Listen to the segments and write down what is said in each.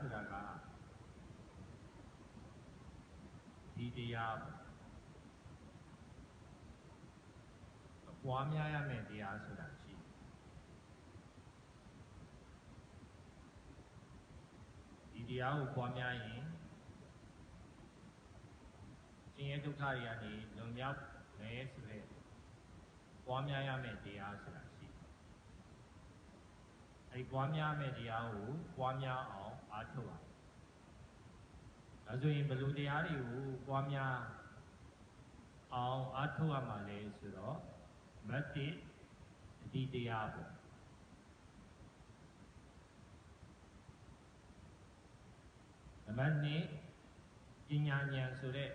ဆိုတာကဒီတရားပေါ့ပွားများရမယ့်တရားဆိုတာရှိတယ်ဒီတရားကိုပွားများရင်ဆင်းရဲဒုက္ခတွေကနေလွန်မြောက်မယ်ဆိုတဲ့ပွားများရမယ့်တရားဆိုတာရှိတယ်အဲဒီပွားများမယ့်တရားကိုပွားများအောင် အားထုတ်ရဒါဆိုရင်ဘယ်လိုတရားတွေကိုပွားများအောင်အားထုတ်ရမှာလဲဆိုတော့မတ္တိအတိတရားပေါ့နံပါတ်2ပညာဉာဏ်ဆိုတဲ့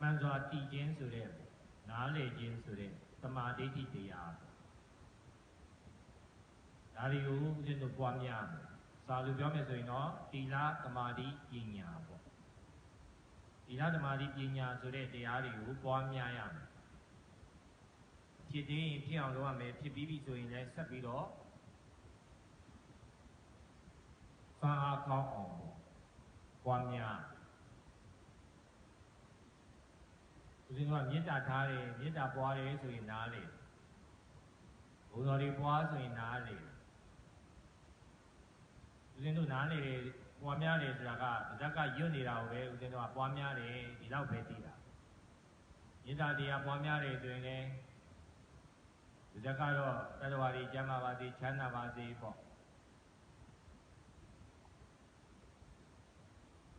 မှန်စွာတည်ခြင်းဆိုတဲ့နားလည်ခြင်းဆိုတဲ့သမာဓိဋ္ဌိတရားပေါ့ ဒါတွေကိုဦးဇင်းတို့ပွားများမယ်စာလိုပြောမယ်ဆိုရင်တော့သီလသမာဓိပညာပေါ့သီလသမာဓိပညာဆိုတဲ့တရားတွေကိုပွားများရမယ်ဖြစ်သေးရင်ဖြစ်အောင်လုပ်ရမယ်ဖြစ်ပြီးပြီဆိုရင်လည်းဆက်ပြီးတော့ဖန်အားကောင်းအောင်ပေါ့ပွားများဦးဇင်းကမေတ္တာထားတယ်မေတ္တာပွားတယ်ဆိုရင်နားလေဘုံတော်တွေပွားဆိုရင်နားလေ ဦးဇင်းတို့နားလေတယ်ပွားများတယ်ဆိုတာကဇက်ကရွတ်နေတာကိုပဲဦးဇင်းတို့ကပွားများတယ်ဒီလောက်ပဲသိတာမေတ္တာတရားပွားများတယ်ဆိုရင်လည်းဇက်ကတော့တတ္တဝါတွေကျမ်းမာပါစေချမ်းသာပါစေပေါ့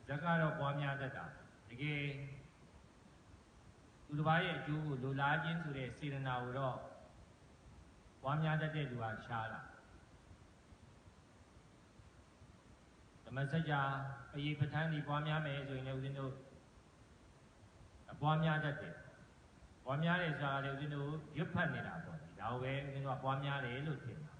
ဇက်ကတော့ပွားများတတ်တာတကယ်သူတစ်ပါးရဲ့အကျိုးကိုလိုလားခြင်းဆိုတဲ့စေတနာကိုတော့ပွားများတတ်တဲ့လူဟာရှားတာဓ မ္မစကြာအရေးပဋ္ဌာန်းဒီပွားများမယ်ဆိုရင်လည်းဦးဇင်းတို့အပွားများတတ်တယ်ပွားများတယ်ဆိုတာလည်းဦးဇင်းတို့ရွတ်ဖတ်နေတာပေါ့ဒီဒါကိုပဲဦးဇင်းတို့ကပွားများတယ်လို့ထင်တာ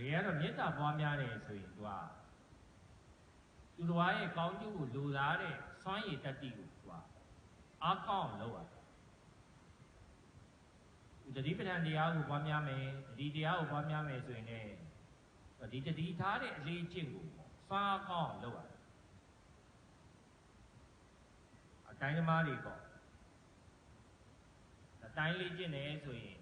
ရေကတော့မေတ္တာပွားများတယ်ဆိုရင်သူကသူတော်ရဲ့ကောင်းကျိုးကိုလိုလားတဲ့စွမ်းရည်တတ္တိကိုသူကအားကောင်းလုပ်ရတယ် တတိပဋ္ဌာန်တရားကိုပွားများမယ်တတိတရားကိုပွားများမယ်ဆိုရင်လည်းဒီတတိထားတဲ့အလေးအကျင့်ကိုစွမ်းအားကောင်းလုပ်ရတယ်အတိုင်းသမားတွေပေါ့အတိုင်းလေးကျင့်တယ်ဆိုရင်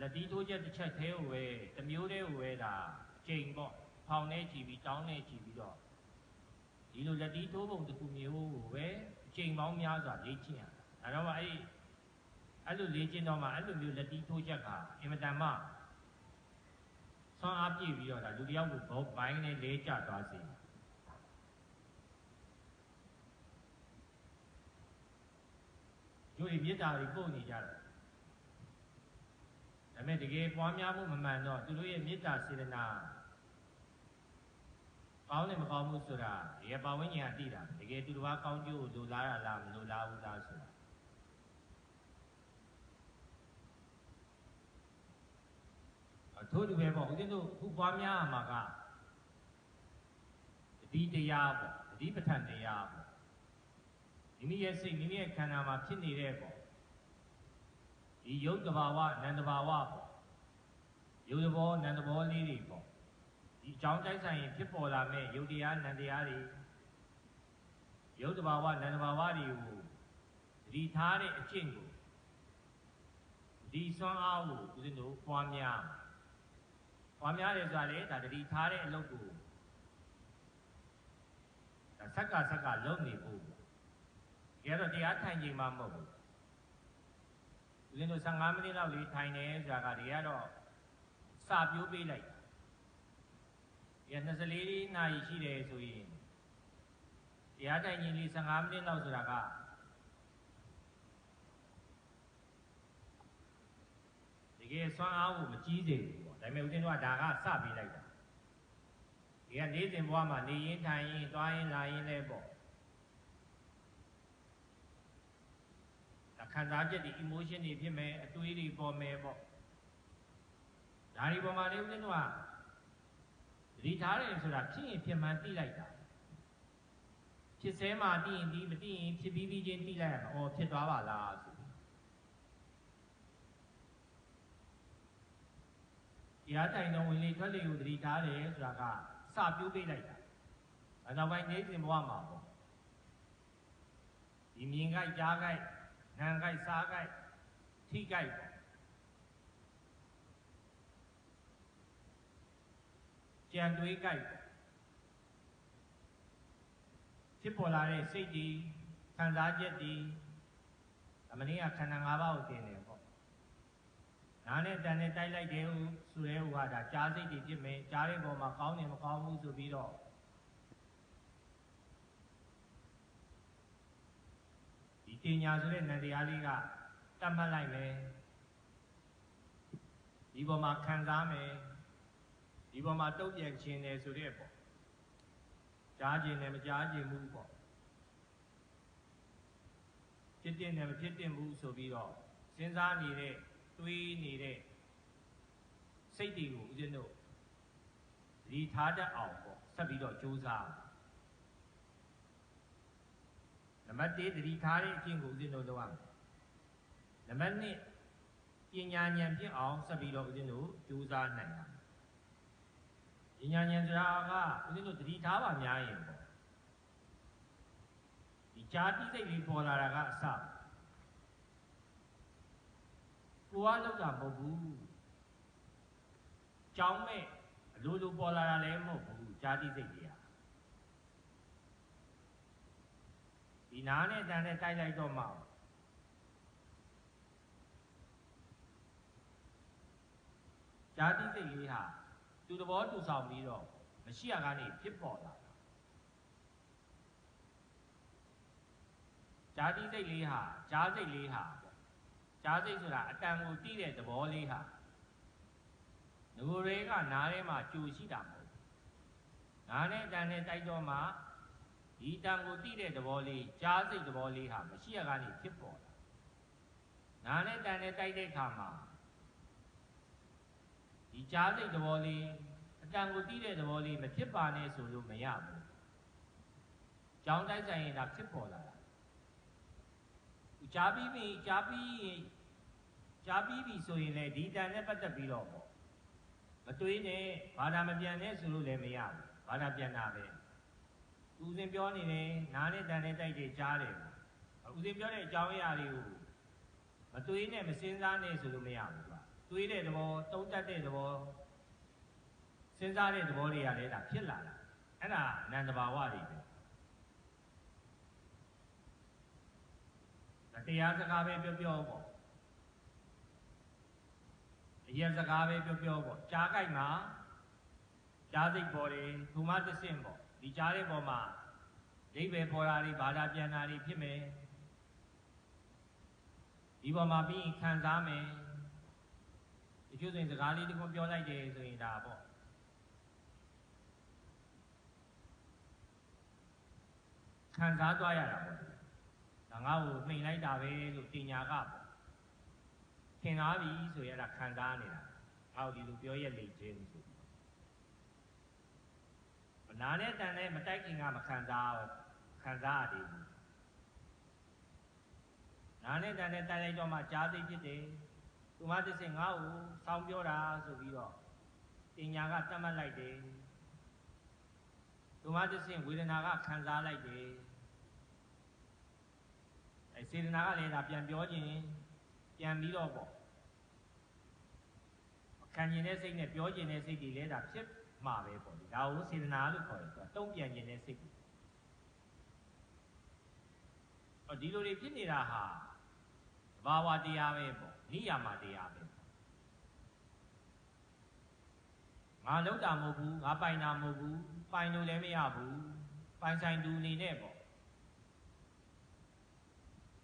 လက်တီးထိုးချက်တစ်ချက်သေးကိုပဲတစ်မျိုးတည်းကိုပဲဒါအချိန်ပေါ့ဖောင်နေကြည့်ပြီးတောင်းနေကြည့်ပြီးတော့ဒီလိုလက်တီးထိုးပုံတစ်ခုမျိုးကိုပဲအချိန်ပေါင်းများစွာလေ့ကျင့်ရတာဒါတော့အဲ့ဒီ အဲ့လိုလေ့ကျင့်တော့မှအဲ့လိုမျိုးလက်တီးထိုးချက်ကအင်မတန်မှဆွမ်းအားပြည့်ပြီးတော့ဒါလူတယောက်ကိုဘုတ်ပိုင်းနဲ့လေးကျသွားစေတို့ဒီမေတ္တာတွေပို့နေကြတယ်ဒါပေမဲ့တကယ်ပွားများမှုမမှန်တော့သူတို့ရဲ့မေတ္တာစေတနာကောင်းတယ်မကောင်းဘူးဆိုတာဒီပဝိညာဉ်ကသိတာတကယ်သူတစ်ပါးကောင်းကျိုးကိုလိုလားတာလားမလိုလားဘူးလားဆိုတာ ထို့တူပဲပေါ့ဦးဇင်းတို့ခုပွားများမှာကတတိတရားပေါ့တတိပဋ္ဌာန်တရားပေါ့မိမိရဲ့စိတ်မိမိရဲ့ခန္ဓာမှာဖြစ်နေတဲ့ပေါ့ဒီယုတ်တဘာဝနန္တဘာဝပေါ့ယုတ်တဘောနန္တဘောလေးတွေပေါ့ဒီအကြောင်းတိုက်ဆိုင်ရင်ဖြစ်ပေါ်လာမဲ့ယုတ်တရားနန္တရားတွေယုတ်တဘာဝနန္တဘာဝတွေကိုဒီထားတဲ့အကျင့်ကိုဒီစွမ်းအားကိုဦးဇင်းတို့ပွားများ ပွားများတယ်ဆိုတာလေဒါတတိထားတဲ့အလုပ်ကိုဒါဆက်ကဆက်ကလုံနေဖို့ကြည့်တော့တရားထိုင်ချိန်မှမဟုတ်ဘူးဦးဇင်းတို့15မိနစ်လောက်လေးထိုင်နေဆိုတာကတွေကတော့စာပြိုးပေးလိုက်ဒီ24နာရီရှိတယ်ဆိုရင်တရားထိုင်ခြင်းလေး15မိနစ်လောက်ဆိုတာကတကယ်ဆွမ်းအားကိုမကြီးစေဘူးပေါ့ ဒါပေမဲ့ဦးဇင်းတို့ကဒါကစပေးလိုက်တာဒီကနေ့စဉ်ဘဝမှာနေရင်ထိုင်ရင်သွားရင်လာရင်လည်းပေါ့ခံစားချက်တွေ emotion တွေဖြစ်မယ်အတွေးတွေပေါ်မယ်ပေါ့ဒါတွေပေါ်မှာလေဦးဇင်းတို့ကသတိထားတယ်ဆိုတာဖြစ်ရင်ဖြစ်မှန်းသိလိုက်တာဖြစ်စဲမှာသိရင်ဒီမသိရင်ဖြစ်ပြီးပြီးချင်းသိလိုက်ရမှာအော်ဖြစ်သွားပါလားဆို တရားတိုင်တော်ဝင်လေထွက်လေကိုသတိထားတယ်ဆိုတာကစပြိုးပေးလိုက်တာအဲနောက်ပိုင်းနေစဉ်ဘဝမှာပေါ့ဒီမြင်ကြိုက်ကြားကြိုက်နာကြိုက်စားကြိုက်ထိကြိုက်ပေါ့ကြံတွေးကြိုက်ပေါ့ဖြစ်ပေါ်လာတဲ့စိတ်ဒီခံစားချက်ဒီအမင်းကခန္ဓာ၅ပါးကိုတင်တယ်ပေါ့ နားနဲ့တန်နဲ့တိုက်လိုက်တယ်ဟုဆိုတဲ့ဟိုကဒါကြားစိတ်တွေဖြစ်မယ်ကြားတဲ့ပုံမှာကောင်းတယ်မကောင်းဘူးဆိုပြီးတော့ဒီတင်ညာဆိုတဲ့နံတရားလေးကတတ်မှတ်လိုက်မယ်ဒီပုံမှာခံစားမယ်ဒီပုံမှာတုတ်ပြန်ခြင်းတယ်ဆိုတဲ့ပေါ့ကြားခြင်းနဲ့မကြားခြင်းဘူးပေါ့ဖြစ်တဲ့နဲ့မဖြစ်တဲ့ဘူးဆိုပြီးတော့စဉ်းစားနေတဲ့ တွေးနေတဲ့စိတ်တွေကိုဦးဇင်းတို့ဒီထားတတ်အောင်ပေါ့ဆက်ပြီးတော့ကြိုးစားနံပါတ်1တတိထားတဲ့အကျင့်ကိုဦးဇင်းတို့လုပ်ရမယ်နံပါတ်2ပညာဉာဏ်ဖြစ်အောင်ဆက်ပြီးတော့ဦးဇင်းတို့ကြိုးစားနိုင်ရမယ်ပညာဉာဏ်ဆိုတာကဦးဇင်းတို့တတိထားပါများရင်ပေါ့ဒီဈာတိစိတ်လေးပေါ်လာတာကအစ ကိုကလောက်တာမဟုတ်ဘူးကြောင်းမဲ့အလိုလိုပေါ်လာတာလည်းမဟုတ်ဘူးဈာတိစိတ်တွေကဒီနားနဲ့တန်နဲ့တိုက်လိုက်တော့မှဈာတိစိတ်လေးဟာသူတဘောသူဆောင်ပြီးတော့မရှိရကနေဖြစ်ပေါ်လာတာဈာတိစိတ်လေးဟာဈာစိတ်လေးဟာ ဈာစိတ်ဆိုတာအတန်ကိုတိတဲ့သဘောလေးဟာငိုတွေကနားထဲမှာကြူရှိတာမဟုတ်ဘူးနားနဲ့အတန်နဲ့တိုက်တော့မှဒီတန်ကိုတိတဲ့သဘောလေးဈာစိတ်သဘောလေးဟာမရှိရကနေဖြစ်ပေါ်လာနားနဲ့တန်နဲ့တိုက်တဲ့အခါမှာဒီကြားစိတ်သဘောလေးအတန်ကိုတီးတဲ့သဘောလေးမဖြစ်ပါနဲ့ဆိုလို့မရဘူး။ကြောင်းတိုက်ဆိုင်ရင်ဒါဖြစ်ပေါ်လာတာ။ကြားပြီးပြီကြားပြီးရင် ကြားပြီးပြီဆိုရင်လည်းဒီတန်နဲ့ပတ်သက်ပြီးတော့ပေါ့မတွေးနဲ့ဘာသာမပြန်နဲ့ဆိုလို့လည်းမရဘူး။ဘာသာပြန်တာပဲ။ဦးစင်ပြောနေတယ်နားနဲ့တန်နဲ့တိုက်တယ်ကြားတယ်။ဦးစင်ပြောတဲ့အကြောင်းအရာတွေကိုမတွေးနဲ့မစင်စားနဲ့ဆိုလို့မရဘူးကွာ။တွေးတဲ့သဘောတုံးတက်တဲ့သဘောစဉ်းစားတဲ့သဘောတွေကလည်းဒါဖြစ်လာတာအဲ့ဒါအနန္တဘာဝတွေပဲတရားစကားပဲပြောပြောပေါ့ အရင်စကားပဲပြောပြောပေါ့ကြားကြိုက်မှာကြားစိတ်ပေါ်တယ်ဒုမသစင့်ပေါ့ဒီကြားတဲ့ပေါ်မှာဒိဗေပေါ်တာတွေဘာသာပြန်တာတွေဖြစ်မယ်ဒီပေါ်မှာပြီးရင်ခံစားမယ်ဒီကျိုးဆိုရင်စကားလေးတခုပြောလိုက်တယ်ဆိုရင်ဒါပေါ့ခံစားသွားရတာပေါ့ဒါငါ့ကိုနှိမ်လိုက်တာပဲလို့တင်ညာကပေါ့ထ င်သားပြီဆိုရတာခံစားနေတာငါ့ကိုဒီလိုပြောရက်လေခြင်းဆိုမနာနဲ့တန်နဲ့မတိုက်ခင်ကမခံစားခံစားရသေးဘူးနာနဲ့တန်နဲ့တိုက်လိုက်တော့မှကြားသိဖြစ်တယ်သူမသစ္စေငါ့ကိုဆောင်းပြောတာဆိုပြီးတော့တင်ညာကတတ်မှတ်လိုက်တယ်သူမသစ္စေဝေဒနာကခံစားလိုက်တယ်အဲစေတနာကလည်းဒါပြန်ပြောခြင်းပြန်ပြီးတော့ပေါ့ ခံကျင်တဲ့စိတ်နဲ့ပြောကျင်တဲ့စိတ်တွေလည်းဒါဖြစ်မှာပဲပေါ့ဒီဒါကိုစေတနာလို့ခေါ်တယ်သူကတုံ့ပြန်ကျင်တဲ့စိတ်တွေအော်ဒီလိုတွေဖြစ်နေတာဟာဘာဝတရားပဲပေါ့နိယာမတရားပဲငါလောက်တာမဟုတ်ဘူးငါပိုင်တာမဟုတ်ဘူးပိုင်လို့လည်းမရဘူးပိုင်ဆိုင်သူအနေနဲ့ပေါ့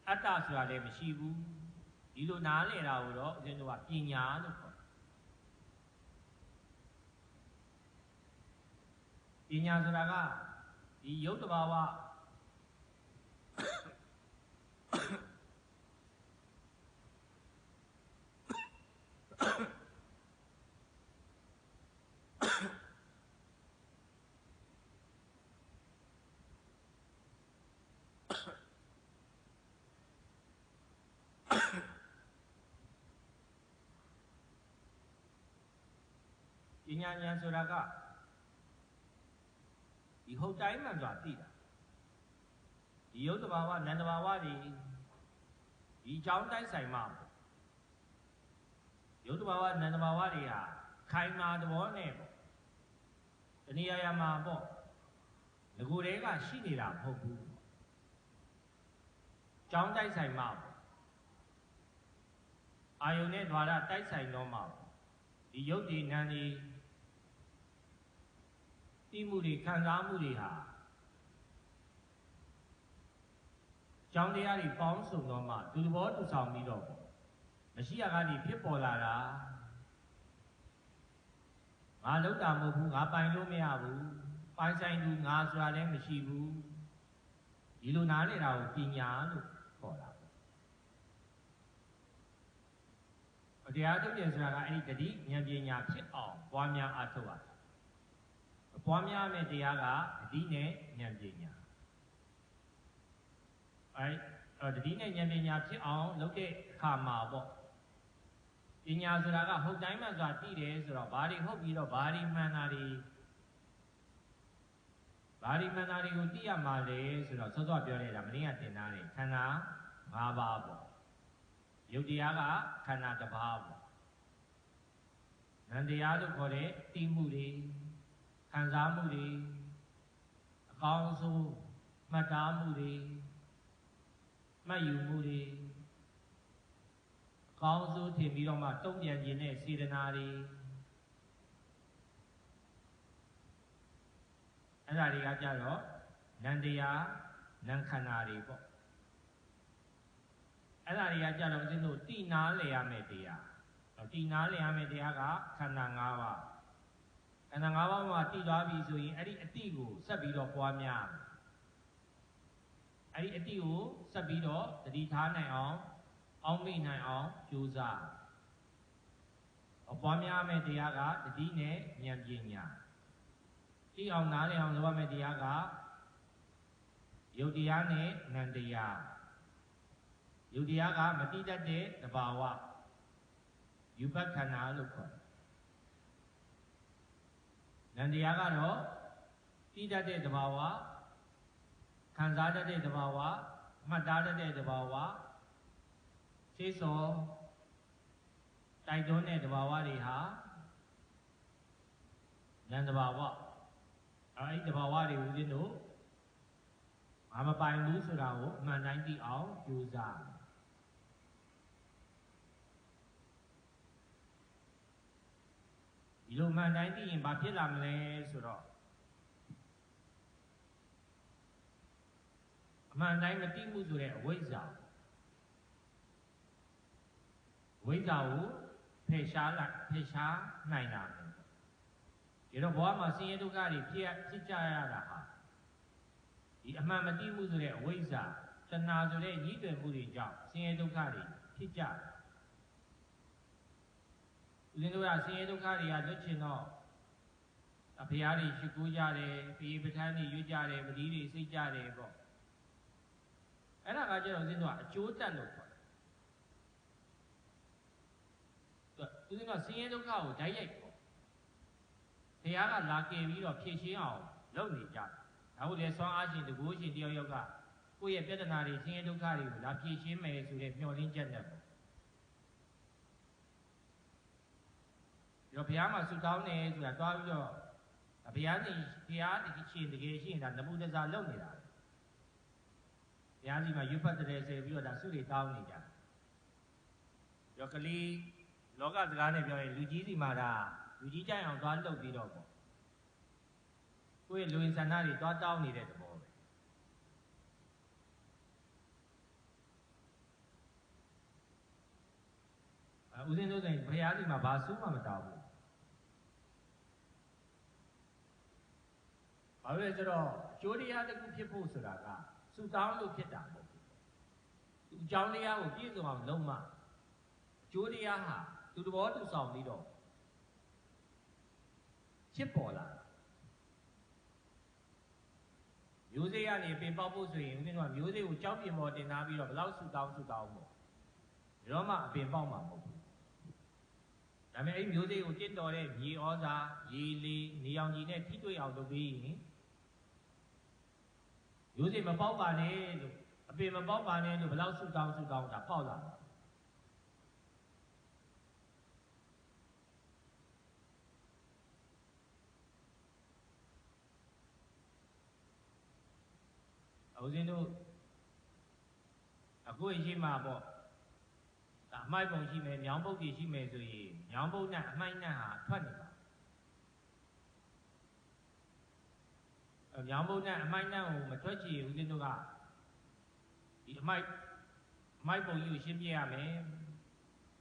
အတ္တဆိုတာလည်းမရှိဘူးဒီလိုနားလည်တာကိုတော့ဦးဇင်းတို့ကပညာလို့ခေါ် いにゃずらがいいよとばは ဒီဟုတ်တိုင်းမှန်စွာသိတာဒီယုတ်တဘာဝနန္တဘာဝတွေဒီကြောင်းတိုက်ဆိုင်မှာပေါ့ယုတ်တဘာဝနန္တဘာဝတွေဟာခိုင်မာသဘောနဲ့ပေါ့တဏှာရမှာပေါ့ငကိုယ်တည်းကရှိနေတာမဟုတ်ဘူးကြောင်းတိုက်ဆိုင်မှာပေါ့အာယုန်နဲ့ဓာရတိုက်ဆိုင်တော့မှာပေါ့ဒီယုတ်ဒီနန္ဒီ တိမှုတွေခံစားမှုတွေဟာကျောင်းတရားတွေပေါင်းစုံတော့မှသူသဘောတူဆောင်ပြီးတော့ပေါ့မရှိရကနေဖြစ်ပေါ်လာတာငါလောက်တာမဟုတ်ဘူးငါပိုင်လို့မရဘူးပိုင်ဆိုင်သူငါဆိုတာလည်းမရှိဘူးဒီလိုနားလည်တာကိုပညာလို့ခေါ်တာပေါ့တရားထုတ်တယ်ဆိုတာကအဲ့ဒီတတိဉာဏ်ပညာဖြစ်အောင်ပွားများအားထုတ်ရ ပွားများမဲ့တရားကတတိနဲ့ဉာဏ်ပညာအဲတတိနဲ့ဉာဏ်ပညာဖြစ်အောင်လုပ်တဲ့အခါမှာပေါ့ပညာဆိုတာကဟုတ်တိုင်းမှဆိုတာသိတယ်ဆိုတော့ဘာတွေဟုတ်ပြီးတော့ဘာတွေမှန်တာတွေဘာတွေမှန်တာတွေကိုသိရမှာလဲဆိုတော့စောစောပြောနေတာမင်းကတင်သားတယ်ခန္ဓာ၅ပါးပေါ့ယုတ်တရားကခန္ဓာတစ်ပါးပေါ့နန္တရားလို့ခေါ်တဲ့သိမှုတွေ ခံစားမှုတွေအကောင်းဆုံးမှတ်သားမှုတွေမှတ်ယူမှုတွေအကောင်းဆုံးထင်ပြီးတော့မှတုံ့ပြန်ခြင်းနဲ့စေတနာတွေအဲ့ဒါတွေကကြတော့နန္တရားနံခန္ဓာတွေပေါ့အဲ့ဒါတွေကကြတော့ဦးဇင်းတို့တိနာလေရမယ့်တရားတိနာလေရမယ့်တရားကခန္ဓာ၅ပါး ခန္ဓာ၅ပါးမှာတည်သွားပြီဆိုရင်အဲ့ဒီအတိကိုဆက်ပြီးတော့ပွားများအဲ့ဒီအတိကိုဆက်ပြီးတော့တတိထားနိုင်အောင်အောင်းမိနိုင်အောင်ကြိုးစားအပွားများမဲ့တရားကတတိနဲ့ဉာဏ်ပညာသိအောင်နားလည်အောင်လုပ်ရမယ့်တရားကယုတ်တရားနဲ့နံတရားယုတ်တရားကမတိတတ်တဲ့တဘာဝယူပခန္ဓာလို့ခေါ်တယ် နန္တရားကတော့တိတတ်တဲ့တဘာဝခံစားတတ်တဲ့တဘာဝမှတ်သားတတ်တဲ့တဘာဝသိစောတိုက်တွန်းတဲ့တဘာဝတွေဟာနန္တဘာဝအဲဒီတဘာဝတွေဦးဇင်းတို့ဘာမပိုင်ဘူးဆိုတာကိုအမှန်တိုင်းသိအောင်ကြိုးစား ဒီလိုမှန်တိုင်းသိရင်ဘာဖြစ်လာမလဲဆိုတော့အမှန်တိုင်းမသိမှုဆိုတဲ့အဝိဇ္ဇာဝိဇ္ဇာကိုဖယ်ရှားလိုက်ဖယ်ရှားနိုင်တာပဲဒီတော့ဘဝမှာဆင်းရဲဒုက္ခတွေဖြစ်ဖြစ်ကြရတာဟာဒီအမှန်မသိမှုဆိုတဲ့အဝိဇ္ဇာတဏှာဆိုတဲ့ညှိတွယ်မှုတွေကြောင့်ဆင်းရဲဒုက္ခတွေဖြစ်ကြတယ် ဦးဇင်းတို့ကဆင်းရဲဒုက္ခတွေကလွတ်ချင်တော့အဖေအားတွေရှိခိုးကြတယ်ပြေပဋ္ဌာန်းတွေရွတ်ကြတယ်ပတိတွေစိတ်ကြတယ်ပေါ့အဲ့ဒါကကျတော့ဦးဇင်းတို့ကအကျိုးတက်လို့ခေါ်တယ်ဦးဇင်းကဆင်းရဲဒုက္ခကိုဓာတ်ရိုက်ပေါ့ဘုရားကလာကယ်ပြီးတော့ဖြည့်ရှင်းအောင်လုပ်နေကြတယ်ဒါဟုတ်လေဆွမ်းအားရှင်တကူရှင်တယောက်ယောက်ကကိုယ့်ရဲ့ပြဿနာတွေဆင်းရဲဒုက္ခတွေကိုလာဖြည့်ရှင်းမယ်ဆိုတဲ့မျှော်လင့်ချက်နဲ့ပေါ့ ရောဘုရားမှာဆုတောင်းနေဆိုတာတွားပြီးတော့ဘုရားရှင်ဘုရားတကယ်ရှင်တကယ်ရှင်ဒါနမုဒ္ဒဇာလုပ်နေတာဘုရားစီမှာရွတ်ဖတ်တဲ့ဆယ်ပြီးတော့ဒါဆုတွေတောင်းနေကြရောကလေးလောကစကားနဲ့ပြောရင်လူကြီးစီမှာဒါလူကြီးကြိုင်အောင်သွားလုပ်ပြီးတော့ပေါ့ကိုယ့်ရဲ့လူဝင်ဆန္ဒတွေသွားတောင်းနေတဲ့သဘောပဲအဲဦးဇင်းတို့ဆိုရင်ဘုရားစီမှာဘာဆုမှမတောင်းဘူး ဘာလို့လဲဆိုတော့အကျိုးတရားတစ်ခုဖြစ်ဖို့ဆိုတာကစုတောင်းလို့ဖြစ်တာမဟုတ်ဘူးသူအကြောင်းတရားကိုပြည့်စုံအောင်လုပ်မှအကျိုးတရားဟာသူတဘောသူဆောင်ပြီးတော့ဖြစ်ပေါ်လာမျိုးစေ့ကနေပင်ပေါက်ဖို့ဆိုရင်ဦးဇင်းကမျိုးစေ့ကိုကြောက်ပြင်ပေါ်တင်ထားပြီးတော့ဘယ်လောက်ဆူတောင်းဆူတောင်းမို့ဒါမှအပင်ပေါက်မှာမဟုတ်ဘူးဒါပေမဲ့အဲ့မျိုးစေ့ကိုတင့်တော်တဲ့မြေဩဇာရေလေနေအောင်ကြီးနဲ့ထိတွေ့အောင်လုပ်ပြီးရင် မျိုးစေ့မပေါက်ပါနဲ့လို့အပင်မပေါက်ပါနဲ့လို့ဘယ်လောက်ဆုတောင်းဆုတောင်းတာပေါက်လာတယ်ဦးဇင်းတို့အခုရှိမှပေါ့ဒါအမိုက်ပုံရှိမယ်ညောင်ပုတ်ကြီးရှိမယ်ဆိုရင်ညောင်ပုတ်နဲ့အမိုက်နဲ့ဟာထွက်နေပါ ညောင်ပုတ်နဲ့အမိုက်နဲ့ကိုမထွက်ချင်ဦးဇင်းတို့ကဒီအမိုက်အမိုက်ပုံကြီးကိုရှင်းပြရမယ်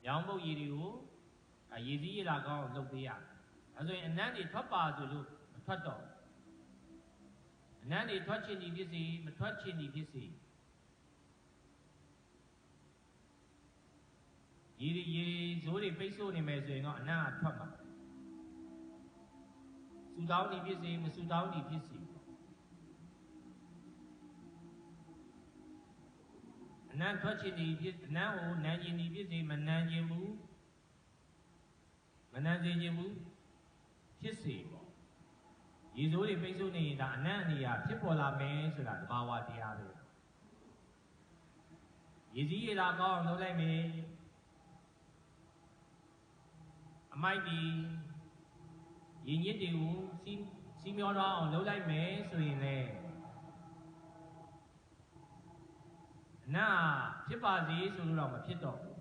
ညောင်ပုတ်ရည်တွေကိုရေစည်းရလာကောင်းလုပ်ပေးရအဲဆိုရင်အနံ့တွေထွက်ပါဆိုလို့မထွက်တော့အနံ့တွေထွက်ချင်သည်ဖြစ်စီမထွက်ချင်သည်ဖြစ်စီရေရေဇိုးတွေပိတ်ဆို့နေမယ်ဆိုရင်တော့အနံ့ကထွက်မှာစူတောင်းသည်ဖြစ်စီမစူတောင်းသည်ဖြစ်စီ အနံ့ထွက်ချင်သည်ဖြစ်အနံ့ကိုနမ်းချင်သည်ဖြစ်စီမနမ်းချင်ဘူးမနမ်းစေချင်ဘူးဖြစ်စီပေါ့ရေစိုးတွေပိတ်ဆို့နေရင်ဒါအနံ့အနေရာဖြစ်ပေါ်လာမယ်ဆိုတာသဘာဝတရားပဲရေစည်းရေလာကောင်းအောင်လုပ်လိုက်မယ်အမိုက်ဒီရေညစ်တွေကိုစီးစီးမျောတော့အောင်လုပ်လိုက်မယ်ဆိုရင်လေအ နံ့ဖြစ်ပါစေဆိုလို့တော့မဖြစ်တော့ဘူး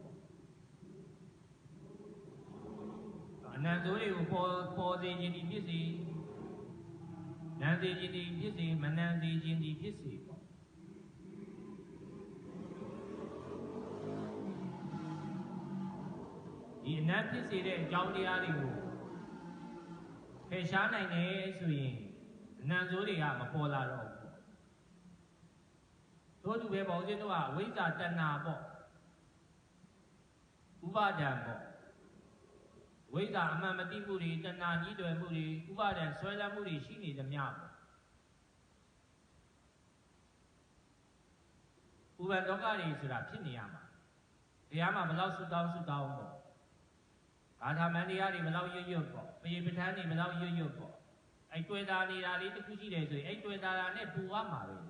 အနံ့စိုးတွေကိုပေါ်ပေါ်စေခြင်းဒီဖြစ်စီနံစေခြင်းဒီဖြစ်စီမနံစေခြင်းဒီဖြစ်စီပေါ့ဒီအနံ့ဖြစ်စေတဲ့အကြောင်းတရားတွေကိုဖယ်ရှားနိုင်တယ်ဆိုရင်အနံစိုးတွေကမပေါ်လာတော့ဘူး တို့သူပဲပေါ့ဦးဇင်းတို့ကဝိဇ္ဇာတဏ္ဏပေါ့ဥပါဒံပေါ့ဝိဇ္ဇာအမှန်မသိမှုတွေတဏှာကြီးတွယ်မှုတွေဥပါဒံဆွဲလမ်းမှုတွေရှိနေသမျှပေါ့ဥပဒုက္ခတွေဆိုတာဖြစ်နေရမှာတရားမှာဘလောက်ဆုတောင်းဆုတောင်းပေါ့ဘာသာမန်တရားတွေဘလောက်ရွတ်ရွတ်ပေါ့ပရိပဋ္ဌာန်းတွေဘလောက်ရွတ်ရွတ်ပေါ့အဲ့တွေ့တာနေတာလေးတစ်ခုရှိတယ်ဆိုရင်အဲ့တွေ့တာတာနဲ့ပူရမှာပဲလေ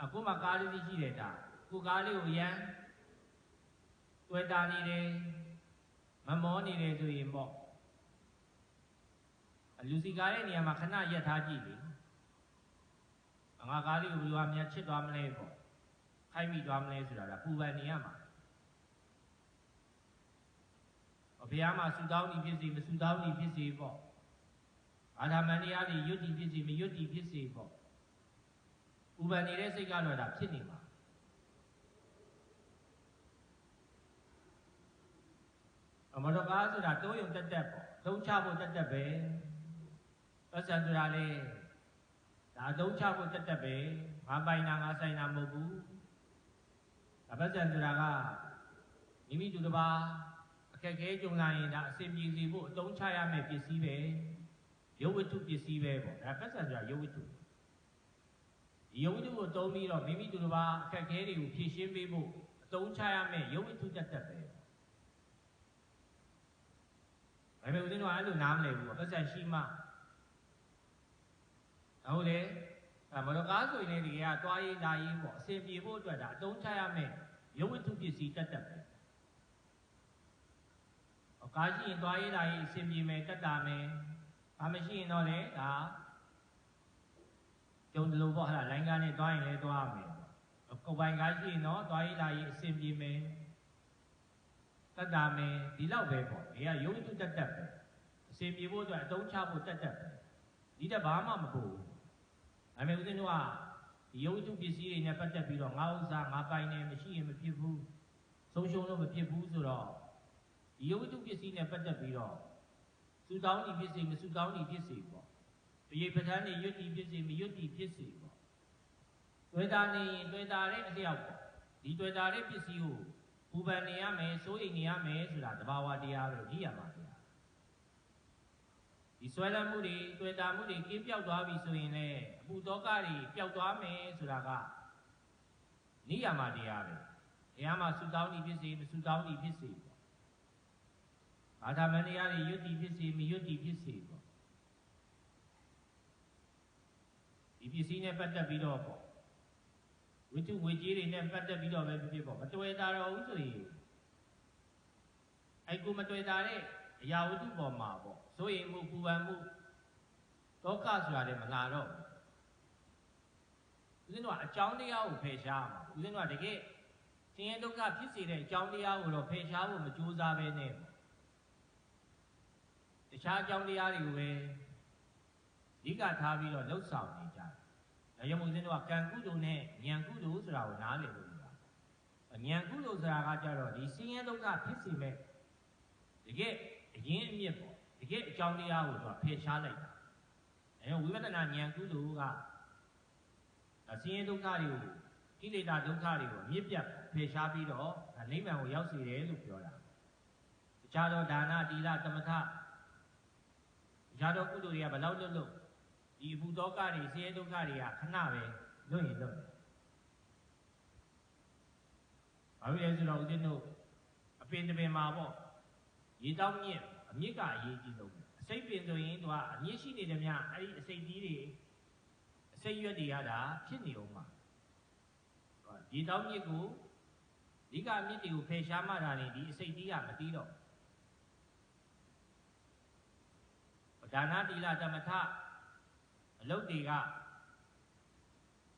အခုမှကားလေးရှိတယ်ဒါကိုကားလေးကိုရမ်းတွေ့တာနေတယ်မမောနေတယ်ဆိုရင်ပေါ့လူစီကားရဲ့နေရာမှာခဏရက်ထားကြည့်လေငါကားလေးကိုဘယ်လိုအမြတ်ချစ်သွားမလဲပေါ့ခိုက်မိသွားမလဲဆိုတာကပူပန်နေရမှာဘုရားမှာဆူတောင်းနေဖြစ်စီမဆူတောင်းနေဖြစ်စီပေါ့အာဓမ္မန်တရားတွေယွတ်တီဖြစ်စီမယွတ်တီဖြစ်စီပေါ့ ပူပန်နေတဲ့စိတ်ကတော့ဒါဖြစ်နေမှာအမတော်ကားဆိုတာတိုးယုံတက်တက်ပေါ့သုံးချဖို့တက်တက်ပဲပတ်စံဆိုတာလေဒါသုံးချဖို့တက်တက်ပဲငါပိုင်တာငါဆိုင်တာမဟုတ်ဘူးဒါပတ်စံဆိုတာကမိမိတူတစ်ပါးအခက်ခဲကြုံလာရင်ဒါအစဉ်ပြေစီဖို့အသုံးချရမယ့်ပစ္စည်းပဲရုပ်ဝတ္ထုပစ္စည်းပဲပေါ့ဒါပတ်စံဆိုတာရုပ်ဝတ္ထု ဒီရုပ်ဝတ္ထုကိုသုံးပြီးတော့မိမိတူတစ်ပါးအခက်ခဲတွေကိုဖြည့်ရှင်းပေးဖို့အသုံးချရမယ့်ရုပ်ဝတ္ထုတက်တက်ပဲဒါပေမဲ့ဦးဇင်းတို့ကအဲ့လိုနားမလည်ဘူးပေါ့ပတ်စံရှိမှဟုတ်လေအမတော်ကားဆိုရင်လည်းဒီကတွားရေးလာရေးပေါ့အစဉ်ပြေဖို့အတွက်ဒါအတုံးချရမယ်ရုပ်ဝတ္ထုပစ္စည်းတက်တက်ပဲအကားရှိရင်တွားရေးလာရေးအစဉ်ပြေမယ်တက်တာမယ်ဘာမရှိရင်တော့လေဒါ ကျုံတလို့ပေါ့ဟာလိုင်းကားနဲ့တွားရင်လည်းတွားမယ်ကိုပိုင်ကားရှိရင်တော့တွားရေးလာရေးအစဉ်ပြေမယ်တတ်တာမယ်ဒီလောက်ပဲပေါ့ဒီကရုပ်တုတက်တက်ပဲအစီပြေဖို့အတွက်အတုံးချဖို့တက်တက်ပဲဒီတက်ဘာမှမပို့ဘူးအမေဦးဇင်းတို့ကဒီရုပ်တုပစ္စည်းတွေနဲ့ပတ်သက်ပြီးတော့ငါဥစ္စာငါပိုင်နေမရှိရင်မဖြစ်ဘူးဆုံးရှုံးလို့မဖြစ်ဘူးဆိုတော့ဒီရုပ်တုပစ္စည်းနဲ့ပတ်သက်ပြီးတော့စူတောင်းနေဖြစ်စေမစူတောင်းနေဖြစ်စေပေါ့ တရေပဋ္ဌာန်းနေရွတ်တီဖြစ်စေမရွတ်တီဖြစ်စေပေါ့တွေ့တာနေရင်တွေ့တာတဲ့အလျောက်ပေါ့ဒီတွေ့တာတဲ့ပစ္စည်းကိုပူပန်နေရမယ်စိုးရိမ်နေရမယ်ဆိုတာတဘာဝတရားပဲကြည့်ရမှာဗျာဒီဆွဲလန်းမှုတွေတွေ့တာမှုတွေကင်းပြောက်သွားပြီဆိုရင်လည်းအပူတောကတွေပျောက်သွားမယ်ဆိုတာကနိယာမတရားပဲတရားမှာဆူတောင်းနေဖြစ်စေမဆူတောင်းနေဖြစ်စေပေါ့အာသာမဏိယတွေယွတ်တိဖြစ်စေမယွတ်တိဖြစ်စေပေါ့ ဒီပစ္စည်းနဲ့ပတ်သက်ပြီးတော့ပေါ့ဝိတုငွေကြေးတွေနဲ့ပတ်သက်ပြီးတော့ပဲဖြစ်ဖြစ်ပေါ့မတွေ့တာတော့ဘူးဆိုရင်အဲ့ကိုမတွေ့တာတဲ့အရာဝတ္ထုပေါ်မှာပေါ့ဆိုရင်မှုပူပန်မှုဒုက္ခဆိုတာလည်းမလာတော့ဘူးဦးဇင်းတို့ကအကြောင်းတရားကိုဖယ်ရှားမှာဦးဇင်းတို့ကတကယ်ဆင်းရဲဒုက္ခဖြစ်စေတဲ့အကြောင်းတရားကိုတော့ဖယ်ရှားဖို့မကြိုးစားပဲနဲ့ပေါ့တခြားအကြောင်းတရားတွေကိုပဲအ ဓိကထားပြီးတော့လှုပ်ဆောင်နေကြတယ်။ဒါကြောင့်မို့ဦးဇင်းတို့ကကံကုသိုလ်နဲ့ဉာဏ်ကုသိုလ်ဆိုတာကိုနားလည်လို့ရတာ။ဉာဏ်ကုသိုလ်ဆိုတာကကြတော့ဒီဆင်းရဲဒုက္ခဖြစ်စေမဲ့တကယ်အရင်းအမြစ်ပေါ့တကယ်အကြောင်းတရားကိုသူကဖယ်ရှားလိုက်တာ။အဲဝိပဿနာဉာဏ်ကုသိုလ်ကဆင်းရဲဒုက္ခတွေကိုကိလေသာဒုက္ခတွေကိုအမြင့်ပြတ်ဖယ်ရှားပြီးတော့နိဗ္ဗာန်ကိုရောက်စေတယ်လို့ပြောတာ။တခြားသောဒါနသီလသမထရာတော်ကုသိုလ်တွေကဘလောက်လွတ်လွတ် ဒီအဘူဒုက္ခတွေဆင်းရဲဒုက္ခတွေကခဏပဲလွတ်ရင်လွတ်တယ်။ဘာဖြစ်လဲဆိုတော့ဦးဇင်းတို့အပင်တစ်ပင်မှာပေါ့ရေတောင်းမြင့်အမြင့်ကအရေးကြီးဆုံးအစိတ်ပင်ဆိုရင်သူကအမြင့်ရှိနေတယ်များအဲ့ဒီအစိတ်ကြီးတွေအစိတ်ရွက်တွေရတာဖြစ်နေအောင်မှာရေတောင်းမြင့်ကိုဒီကအမြင့်တွေကိုဖယ်ရှားမှတာနေဒီအစိတ်ကြီးကမတီးတော့ဒါနတိလသမထ အလုတ်တွေက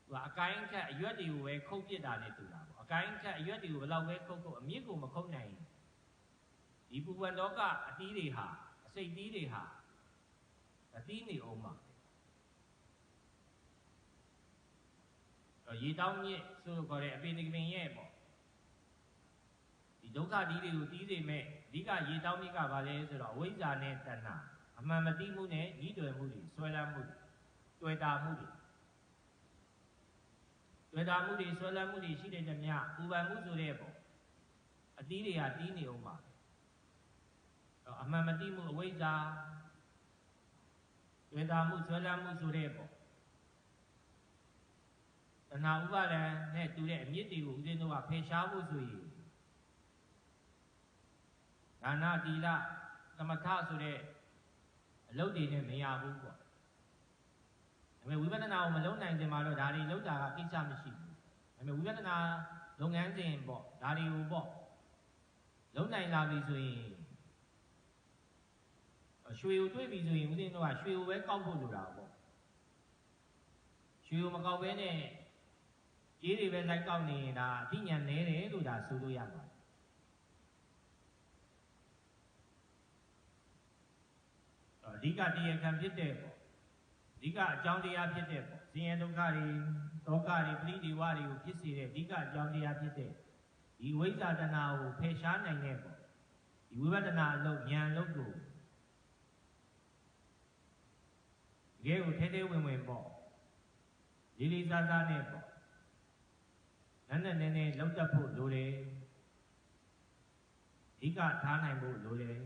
သူကအကိုင်းခက်အရွက်တွေကိုပဲခုတ်ပစ်တာနဲ့တူတာပေါ့အကိုင်းခက်အရွက်တွေကိုဘယ်လောက်ပဲခုတ်ခုတ်အမြင့်ကိုမခုတ်နိုင်ဒီပူပန်တော့ကအတီးတွေဟာအစိတ်တီးတွေဟာအတီးနေအောင်မှာရေတောင်းမြင့်ဆိုလို့ခေါ်တဲ့အပေတကပင်ရဲ့ပေါ့ဒီဒုက္ခတီးတွေကိုတီးစေမဲ့အဓိကရေတောင်းမြင့်ကဘာလဲဆိုတော့အဝိဇ္ဇာနဲ့တဏှာအမှန်မသိမှုနဲ့ဤတွယ်မှုတွေဆွဲလန်းမှုတွေ တွေ့တာမှုတွေတွေ့တာမှုတွေဆွဲလန်းမှုတွေရှိတဲ့ကြမြပူပန်မှုဆိုတဲ့ပေါ့အသီးတွေကတီးနေအောင်ပါအမှန်မသိမှုအဝိဇ္ဇာတွေ့တာမှုဆွဲလန်းမှုဆိုတဲ့ပေါ့တဏှာဥပါဒံနဲ့တူတဲ့အမြင့်တွေကိုဦးဇင်းတို့ကဖယ်ရှားဖို့ဆိုရင်ဒါနတိလသမထဆိုတဲ့အလုပ်တွေနဲ့မရဘူးပေါ့ဒါ ပေမဲ့ဝိပဿနာကိုမလုံးနိုင်ခြင်းမှာတော့ဒါတွေလောက်တာကကိစ္စမရှိဘူးဒါပေမဲ့ဝိပဿနာလုပ်ငန်းစဉ်ပေါ့ဒါတွေကိုပေါ့လုံးနိုင်လာပြီဆိုရင်ရွှေကိုတွေ့ပြီဆိုရင်ဦးဇင်းတို့ကရွှေကိုပဲကောက်ဖို့လိုတာပေါ့ရွှေကိုမကောက်ဘဲနဲ့ကြီးတွေပဲလိုက်ကောက်နေရင်ဒါအသိဉာဏ်နည်းတယ်လို့ဒါဆိုလို့ရပါတယ်အဓိကတရားခံဖြစ်တဲ့ပေါ့အ ဓိကအကြောင်းတရားဖြစ်တဲ့ပေါ့ဆင်းရဲဒုက္ခတွေဒုက္ခတွေပရိဒီဝတွေကိုဖြစ်စေတဲ့အဓိကအကြောင်းတရားဖြစ်တဲ့ဒီဝိဇ္ဇာတဏကိုဖယ်ရှားနိုင်တဲ့ပေါ့ဒီဝိပဿနာအလုပ်ဉာဏ်အလုပ်ကိုတကယ်ကိုထဲထဲဝင်ဝင်ပေါ့လေးလေးစားစားနဲ့ပေါ့နည်းနည်းနည်းနည်းလောက်တတ်ဖို့လိုတယ်အဓိကထားနိုင်ဖို့လိုတယ်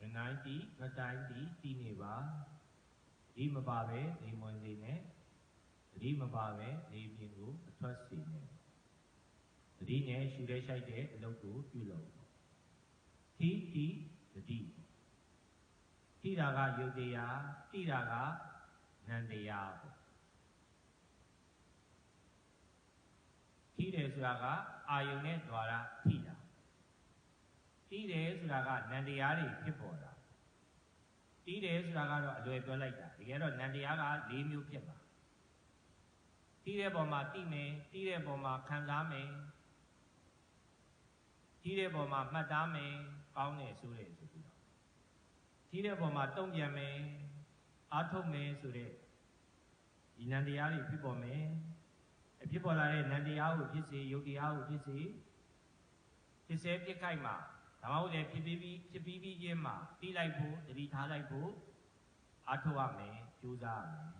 ဝင် တိုင်းတီမတိုင်းတီတည်နေပါဒီမပါပဲဒီမွန်စီနဲ့ဒီမပါပဲဒီပြင်ကိုအထွက်စီနဲ့ဒီနဲ့ရှူရဲရှိုက်တဲ့အလုပ်ကိုပြုလုပ်သီတီတတိတိတာကယုတ်တရားတိတာကနန္တရားပေါ့ထိတယ်ဆိုတာကအာယုန်နဲ့ द्वार ထိတာတီးတယ်ဆိုတာကနန္တရားတွေဖြစ်ပေါ်တာ တီးတယ်ဆိုတာကတော့အလွယ်ပြောလိုက်တာတကယ်တော့နန္တရားက၄မျိုးဖြစ်ပါတီးတဲ့ပုံမှာတိမယ်တီးတဲ့ပုံမှာခံစားမယ်တီးတဲ့ပုံမှာမှတ်သားမယ်ကောင်းတယ်ဆိုတဲ့ဆိုပြီးတော့တီးတဲ့ပုံမှာတုံ့ပြန်မယ်အားထုတ်မယ်ဆိုတဲ့ဒီနန္တရားတွေဖြစ်ပေါ်မယ်ဖြစ်ပေါ်လာတဲ့နန္တရားကိုဖြစ်စေယုတ်တရားကိုဖြစ်စေဖြစ်စေပြစ်ခိုက်မှာ ဒါမှမဟုတ်လည်းဖြစ်ပြီးပြီးဖြစ်ပြီးပြီးချင်းမှာတီးလိုက်ဖို့တတိထားလိုက်ဖို့အားထုတ်ရမယ်ကြိုးစားရမယ်